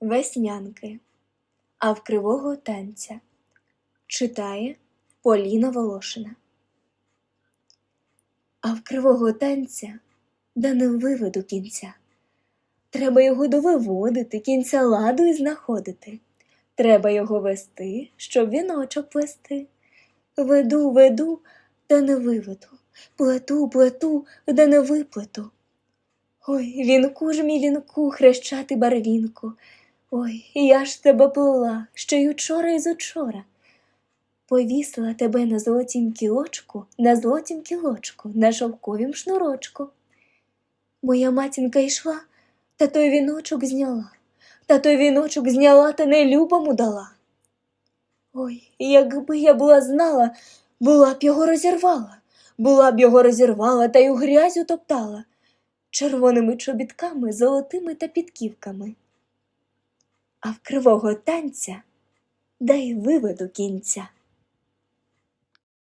Веснянки, а в кривого танця читає Поліна Волошина. А в кривого танця да не виведу кінця. Треба його довиводити, кінця ладу і знаходити. Треба його вести, щоб віночок плести. Веду, веду, да не виведу. Плету, плету, да не виплету. Ой, вінку ж мій вінку, хрещати барвінку. Ой, я ж тебе плела, ще й учора і зучора. Повісила тебе на золотім кілочку, на золотім кілочку, на шовковім шнурочку. Моя матінка йшла, та той віночок зняла, та той віночок зняла та не любому дала. Ой, якби я була знала, була б його розірвала, була б його розірвала та й у грязь утоптала червоними чобітками, золотими та підківками. А в кривого танця дай виведу кінця.